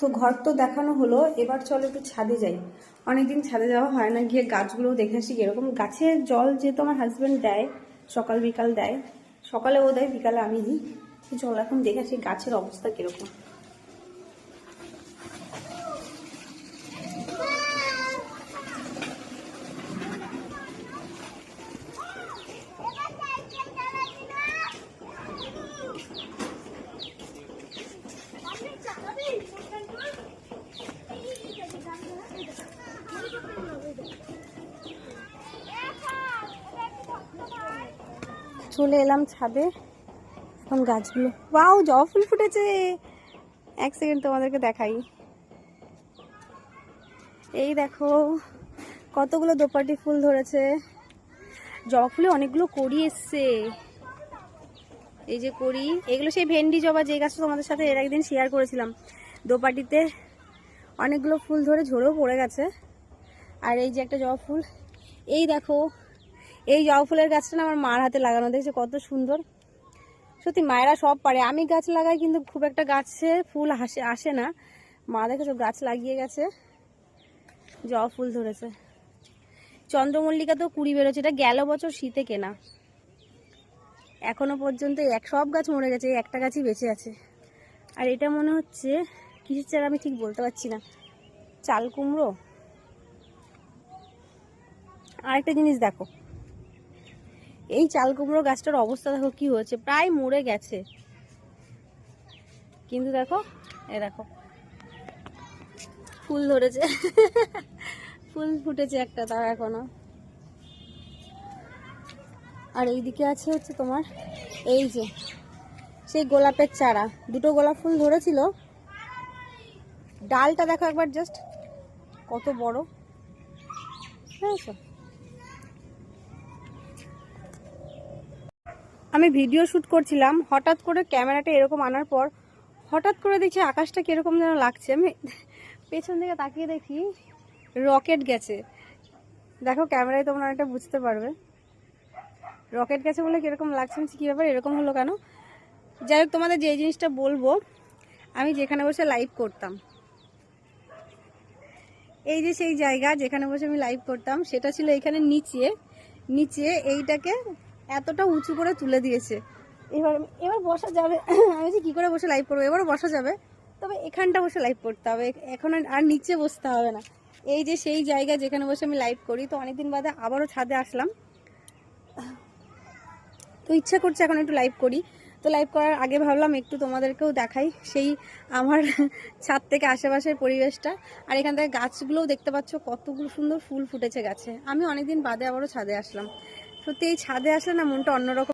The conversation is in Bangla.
তো ঘর তো দেখানো হলো, এবার চলো একটু ছাদে যাই। অনেকদিন ছাদে যাওয়া হয় না, গিয়ে গাছগুলো দেখে আসি এরকম গাছে জল যেহেতু আমার হাজব্যান্ড দেয়, সকাল বিকাল দেয়, সকালে ও দেয়, বিকালে আমি দিই। জল এখন দেখে আসি গাছের অবস্থা কীরকম। চলে এলাম ছাদে। এখন গাছগুলো বাউ জবা ফুল ফুটেছে। এক সেকেন্ড তোমাদেরকে দেখাই। এই দেখো, কতগুলো দোপাটি ফুল ধরেছে। জবা ফুলে অনেকগুলো কড়ি এসছে। এই যে কড়ি, এগুলো সেই ভেন্ডি জবা, যে গাছটা তোমাদের সাথে এর একদিন শেয়ার করেছিলাম। দোপাটিতে অনেকগুলো ফুল ধরে ঝরেও পড়ে গেছে। আর এই যে একটা জবা ফুল, এই দেখো এই জবা ফুলের গাছটা না আমার মার হাতে লাগানো, দেখছে কত সুন্দর? সত্যি মায়েরা সব পারে। আমি গাছ লাগাই কিন্তু খুব একটা গাছে ফুল হাসে, আসে না। মা দেখেছ গাছ লাগিয়ে গেছে, জবা ফুল ধরেছে। চন্দ্রমল্লিকা তো কুড়ি বেরোচ্ছে, এটা গেল বছর শীতে কেনা। এখনও পর্যন্ত এক, সব গাছ মরে গেছে একটা গাছই বেঁচে আছে। আর এটা মনে হচ্ছে কিসের চারা আমি ঠিক বলতে পারছি না। চাল কুমড়ো? আরেকটা জিনিস দেখো। এই চাল কুমড়ো গাছটার অবস্থা দেখো কি হয়েছে, প্রায় মরে গেছে। কিন্তু দেখো এ দেখো, ফুল ধরেছে। ফুল ফুটেছে একটা তাও এখনও। আর এইদিকে আছে হচ্ছে তোমার, এই যে, সেই গোলাপের চারা। দুটো গোলাপ ফুল ধরেছিল। ডালটা দেখো একবার জাস্ট কত বড়। হ্যাঁ আমি ভিডিও শ্যুট করছিলাম, হঠাৎ করে ক্যামেরাটা এরকম আনার পর হঠাৎ করে দেখছি আকাশটা কীরকম যেন লাগছে। আমি পেছন দিকে তাকিয়ে দেখি রকেট গেছে। দেখো ক্যামেরায় তোমরা অনেকটা বুঝতে পারবে। রকেট গেছে বলে কীরকম লাগছে, আমি কি ব্যাপার? এরকম হলো কেন? যাই হোক, তোমাদের যে জিনিসটা বলব, আমি যেখানে বসে লাইভ করতাম। এই যে সেই জায়গা যেখানে বসে আমি লাইভ করতাম, সেটা ছিল এখানে নিচে। নিচে এইটাকে এতটা উঁচু করে তুলে দিয়েছে। এবার এবার বসা যাবে। আমি যে কী করে বসে লাইভ করব? এবারও বসা যাবে। তবে এখানটা বসে লাইভ করতে হবে। এখন আর- নিচে বসতে হবে না। এই যে সেই জায়গা যেখানে বসে আমি লাইভ করি, তো অনেকদিন বাদে আবারও ছাদে আসলাম। তো ইচ্ছা করছে এখন একটু লাইভ করি। তো লাইভ করার আগে ভাবলাম একটু তোমাদেরকেও দেখাই সেই আমার ছাদ থেকে আশেপাশের পরিবেশটা। আর এখান থেকে গাছগুলোও দেখতে পাচ্ছ কতগুলো সুন্দর ফুল ফুটেছে গাছে। আমি অনেকদিন বাদে আবারও ছাদে আসলাম। সত্যি এই ছাদে আসলে না মনটা অন্যরকম